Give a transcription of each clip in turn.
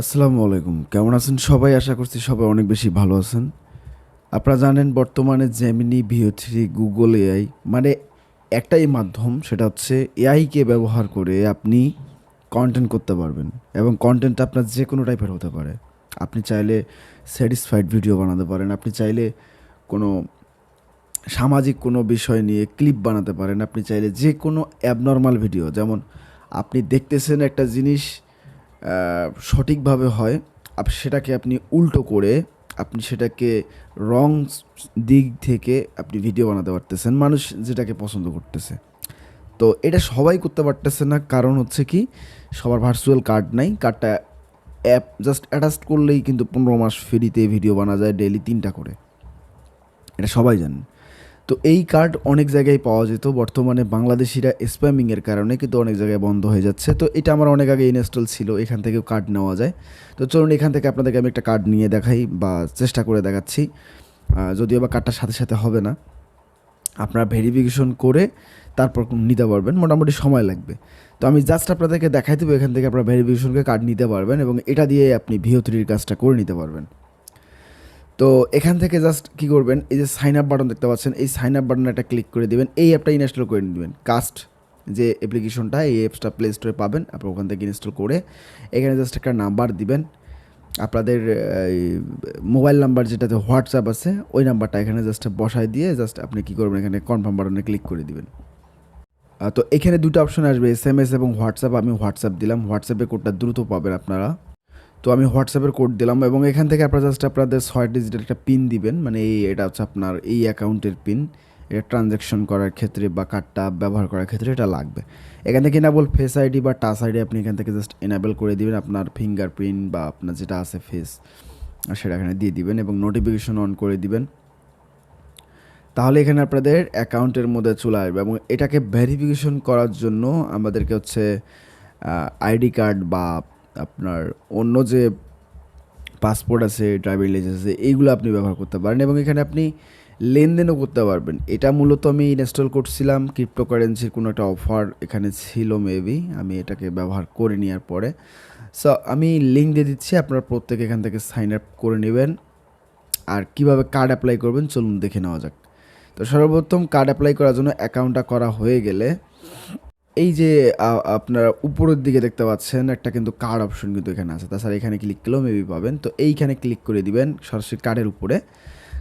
আসসালামু আলাইকুম। কেমন আছেন সবাই? আশা করছি সবাই অনেক বেশি ভালো আছেন। আপনারা জানেন বর্তমানে Gemini Veo three Google AI মানে একটাই মাধ্যম, সেটা হচ্ছে এআইকে ব্যবহার করে আপনি কন্টেন্ট করতে পারবেন এবং কন্টেন্ট আপনার যে কোনো টাইপের হতে পারে। আপনি চাইলে স্যাটিসফাইড ভিডিও বানাতে পারেন, আপনি চাইলে কোনো সামাজিক কোনো বিষয় নিয়ে ক্লিপ বানাতে পারেন, আপনি চাইলে যে কোনো অ্যাবনর্মাল ভিডিও যেমন আপনি দেখতেছেন একটা জিনিস সঠিকভাবে হয়, আপ, সেটাকে আপনি উল্টো করে আপনি সেটাকে রং দিক থেকে আপনি ভিডিও বানাতে পারতেছেন, মানুষ যেটাকে পছন্দ করতেছে। তো এটা সবাই করতে পারতেছে না, কারণ হচ্ছে কি, সবার ভার্চুয়াল কার্ড নাই কার্ডটা অ্যাপ জাস্ট অ্যাটাচ করলেই কিন্তু পনেরো মাস ফ্রিতে ভিডিও বানা যায় ডেলি তিনটা করে। এটা সবাই জানেন তো এই কার্ড অনেক জায়গায় পাওয়া যেত। বর্তমানে বাংলাদেশিরা স্প্যামিংয়ের কারণে কিন্তু অনেক জায়গায় বন্ধ হয়ে যাচ্ছে। তো এটা আমার অনেক আগে ইনস্টল ছিল, এখান থেকেও কার্ড নেওয়া যায়। তো চলুন এখান থেকে আপনাদেরকে আমি একটা কার্ড নিয়ে দেখাই বা চেষ্টা করে দেখাচ্ছি। যদিও বা কার্ডটার সাথে সাথে হবে না। আপনারা ভেরিফিকেশন করে তারপর নিতে পারবেন, মোটামুটি সময় লাগবে। তো আমি জাস্ট আপনাদেরকে দেখাই দেবো, এখান থেকে আপনারা ভেরিফিকেশনকে কার্ড নিতে পারবেন এবং এটা দিয়ে আপনি ভিও থ্রির কাজটা করে নিতে পারবেন। তো এখান থেকে জাস্ট কি করবেন, এই যে সাইন আপ বাটন দেখতে পাচ্ছেন, এই সাইন আপ বাটনে একটা ক্লিক করে দিবেন, এই অ্যাপটা ইনস্টল করে নেবেন কাস্ট যে অ্যাপ্লিকেশনটা এই অ্যাপসটা প্লে স্টোরে পাবেন আপনি ওখান থেকে ইনস্টল করে এখানে জাস্ট একটা নাম্বার দিবেন। আপনাদের মোবাইল নাম্বার যেটাতে হোয়াটসঅ্যাপ আছে, ওই নাম্বারটা এখানে জাস্ট বসায় দিয়ে জাস্ট আপনি কি করবেন, এখানে কনফার্ম বাটনে ক্লিক করে দিবেন। তো এখানে দুটো অপশন আসবে এস এম এস এবং হোয়াটসঅ্যাপ আমি হোয়াটসঅ্যাপ দিলাম হোয়াটসঅ্যাপে কোডটা দ্রুত পাবেন আপনারা। তো আমি হোয়াটসঅ্যাপের কোড দিলাম এবং এখান থেকে আপনারা জাস্ট আপনাদের ছয় ডিজিটের একটা পিন দিবেন। মানে এই এটা হচ্ছে আপনার এই অ্যাকাউন্টের পিন এটা ট্রানজ্যাকশন করার ক্ষেত্রে বা কার্ডটা ব্যবহার করার ক্ষেত্রে এটা লাগবে। এখান থেকে এনাবল ফেস আইডি বা টাচ আইডি আপনি এখান থেকে জাস্ট এনাবেল করে দিবেন। আপনার ফিঙ্গারপ্রিন্ট বা আপনার যেটা আছে ফেস সেটা এখানে দিয়ে দিবেন এবং নোটিফিকেশন অন করে দিবেন। তাহলে এখানে আপনাদের অ্যাকাউন্টের মধ্যে চলে আসবে এবং এটাকে ভেরিফিকেশন করার জন্য আমাদেরকে হচ্ছে আইডি কার্ড বা আপনার অন্য যে পাসপোর্ট আছে ড্রাইভিং লাইসেন্স আছে, এইগুলো আপনি ব্যবহার করতে পারেন এবং এখানে আপনি লেনদেনও করতে পারবেন। এটা মূলত আমি ইনস্টল করছিলাম ক্রিপ্টোকারেন্সির কোনো একটা অফার এখানে ছিল মেবি আমি এটাকে ব্যবহার করে নেওয়ার পরে। সো আমি লিঙ্ক দিয়ে দিচ্ছি, আপনারা প্রত্যেকে এখান থেকে সাইন আপ করে নেবেন। আর কীভাবে কার্ড অ্যাপ্লাই করবেন, চলুন দেখে নেওয়া যাক। তো সর্বপ্রথম কার্ড অ্যাপ্লাই করার জন্য অ্যাকাউন্টটা করা হয়ে গেলে এই যে আপনারা উপরের দিকে দেখতে পাচ্ছেন, একটা কিন্তু কার্ড অপশন কিন্তু এখানে আছে। তাছাড়া এখানে ক্লিক করলেও মেবি পাবেন। তো এইখানে ক্লিক করে দিবেন সরাসরি কার্ডের উপরে।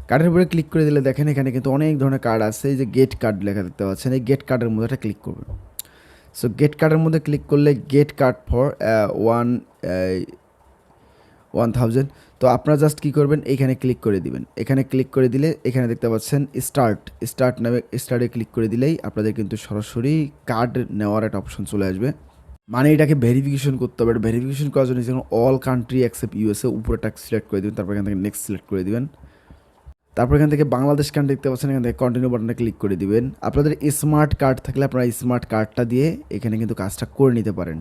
কার্ডের উপরে ক্লিক করে দিলে দেখেন এখানে কিন্তু অনেক ধরনের কার্ড আছে। এই যে গেট কার্ড লেখা দেখতে পাচ্ছেন। এই গেট কার্ডের মধ্যে একটা ক্লিক করবেন। সো গেট কার্ডের মধ্যে ক্লিক করলে get card for one one thousand তো আপনারা জাস্ট কী করবেন? এইখানে ক্লিক করে দিবেন। এখানে ক্লিক করে দিলে এখানে দেখতে পাচ্ছেন স্টার্ট স্টার্ট নামে স্টার্টে ক্লিক করে দিলেই আপনাদের কিন্তু সরাসরি কার্ড নেওয়ার একটা অপশন চলে আসবে। মানে এটাকে ভেরিফিকেশন করতে হবে। ভেরিফিকেশন করার জন্য যেমন অল কান্ট্রি অ্যাকসেপ্ট ইউএসএ উপরে টাক সিলেক্ট করে দেবেন। তারপর এখান থেকে নেক্সট সিলেক্ট করে দিবেন। তারপর এখান থেকে বাংলাদেশ কান্ট্রি দেখতে পাচ্ছেন। এখান থেকে কন্টিনিউ বাটনে ক্লিক করে দিবেন। আপনাদের স্মার্ট কার্ড থাকলে আপনারা স্মার্ট কার্ডটা দিয়ে এখানে কিন্তু কাজটা করে নিতে পারেন।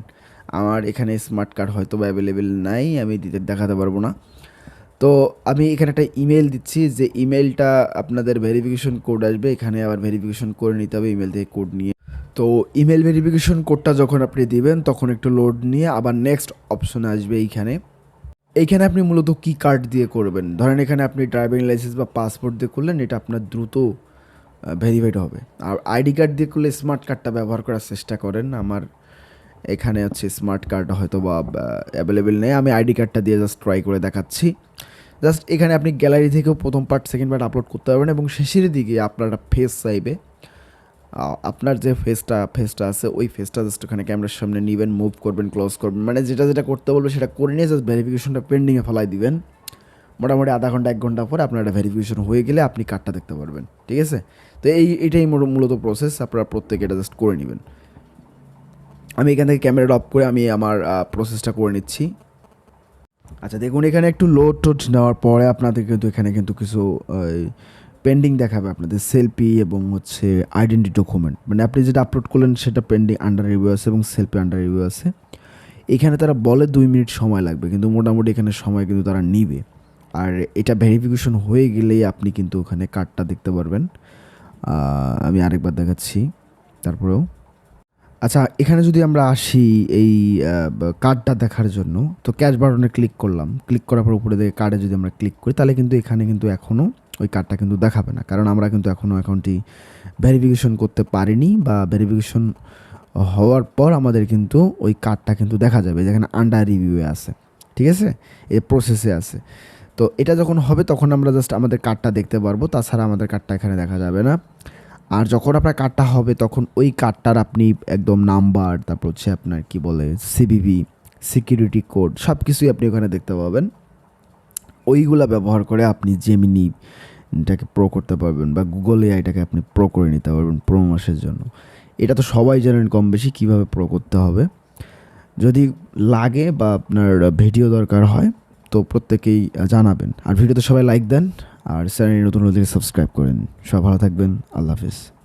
আমার এখানে স্মার্ট কার্ড হয়তো বা অ্যাভেলেবেল নাই, আমি দিতে, দেখাতে পারব না। তো আমি এখানে একটা ইমেল দিচ্ছি যে ইমেলটা আপনাদের ভেরিফিকেশন কোড আসবে, এখানে আবার ভেরিফিকেশন করে নিতে হবে ইমেল থেকে কোড নিয়ে। তো ইমেল ভেরিফিকেশন কোডটা যখন আপনি দিবেন, তখন একটু লোড নিয়ে আবার নেক্সট অপশনে আসবে এইখানে। এইখানে আপনি মূলত কি কার্ড দিয়ে করবেন? ধরেন এখানে আপনি ড্রাইভিং লাইসেন্স বা পাসপোর্ট দিয়ে করলেন, এটা আপনার দ্রুত ভেরিফাইড হবে। আর আইডি কার্ড দিয়ে করলে স্মার্ট কার্ডটা ব্যবহার করার চেষ্টা করেন, আমার এখানে হচ্ছে স্মার্ট কার্ড হয়তো বা অ্যাভেলেবেল নেই। আমি আইডি কার্ডটা দিয়ে জাস্ট ট্রাই করে দেখাচ্ছি। জাস্ট এখানে আপনি গ্যালারি থেকেও প্রথম পার্ট সেকেন্ড পার্ট আপলোড করতে পারবেন এবং শেষের দিকে আপনার ফেস চাইবে। আপনার যে ফেসটা ফেসটা আছে, ওই ফেসটা জাস্ট ওখানে ক্যামেরার সামনে নেবেন মুভ করবেন ক্লোজ করবেন। মানে যেটা যেটা করতে বলবে সেটা করে নিয়ে জাস্ট ভেরিফিকেশনটা পেন্ডিংয়ে ফেলাই দিবেন। মোটামুটি আধা ঘণ্টা, এক ঘণ্টা পরে আপনার একটা ভেরিফিকেশন হয়ে গেলে আপনি কার্ডটা দেখতে পারবেন। ঠিক আছে? তো এই, এটাই মূলত প্রসেস আপনারা প্রত্যেকে এটা জাস্ট করে নেবেন। আমি এখান থেকে ক্যামেরাটা অফ করে আমি আমার প্রসেসটা করে নিচ্ছি। আচ্ছা দেখুন, এখানে একটু লোড টোড নেওয়ার পরে আপনাদের কিন্তু এখানে কিন্তু কিছু পেন্ডিং দেখাবে আপনাদের সেলফি এবং হচ্ছে আইডেন্টি ডকুমেন্ট মানে আপনি যেটা আপলোড করলেন সেটা পেন্ডিং আন্ডার রিভিউ আছে এবং সেলফি আন্ডার রিভিউ আছে এখানে তারা বলে দুই মিনিট সময় লাগবে, কিন্তু মোটামুটি এখানে সময় কিন্তু তারা নিবে। আর এটা ভেরিফিকেশন হয়ে গেলেই আপনি কিন্তু ওখানে কার্ডটা দেখতে পারবেন। আমি আরেকবার দেখাচ্ছি, তারপরেও। আচ্ছা এখানে যদি আমরা আসি এই কার্ডটা দেখার জন্য, তো ক্যাশ বাটনে ক্লিক করলাম। ক্লিক করার পর উপরে দেখে কার্ডে যদি আমরা ক্লিক করি, তাহলে কিন্তু এখানে কিন্তু এখনও ওই কার্ডটা কিন্তু দেখাবে না। কারণ আমরা কিন্তু এখনও অ্যাকাউন্টটি ভেরিফিকেশন করতে পারিনি বা ভেরিফিকেশন হওয়ার পর আমাদের কিন্তু ওই কার্ডটা কিন্তু দেখা যাবে যেখানে আন্ডার রিভিউয়ে আছে। ঠিক আছে? এই প্রসেসে আছে। তো এটা যখন হবে, তখন আমরা জাস্ট আমাদের কার্ডটা দেখতে পারব। তাছাড়া আমাদের কার্ডটা এখানে দেখা যাবে না। আর যখন আপনার কার্ডটা হবে, তখন ওই কার্ডটার আপনি একদম নাম্বার তারপর হচ্ছে আপনার কি বলে সিবিবি সিকিউরিটি কোড সব কিছুই আপনি ওখানে দেখতে পাবেন। ওইগুলা ব্যবহার করে আপনি জেমিনি এটাকে প্রো করতে পারবেন বা গুগল এআইটাকে আপনি প্রো করে নিতে পারবেন প্রো মাসের জন্য। এটা তো সবাই জানেন কম বেশি কীভাবে প্রো করতে হবে। যদি লাগে বা আপনার ভিডিও দরকার হয়, তো প্রত্যেকেই জানাবেন। আর ভিডিওতে সবাই লাইক দেন আর চ্যানেল নতুন হলে সাবস্ক্রাইব করেন। সব ভালো থাকবেন। আল্লাহ হাফিজ।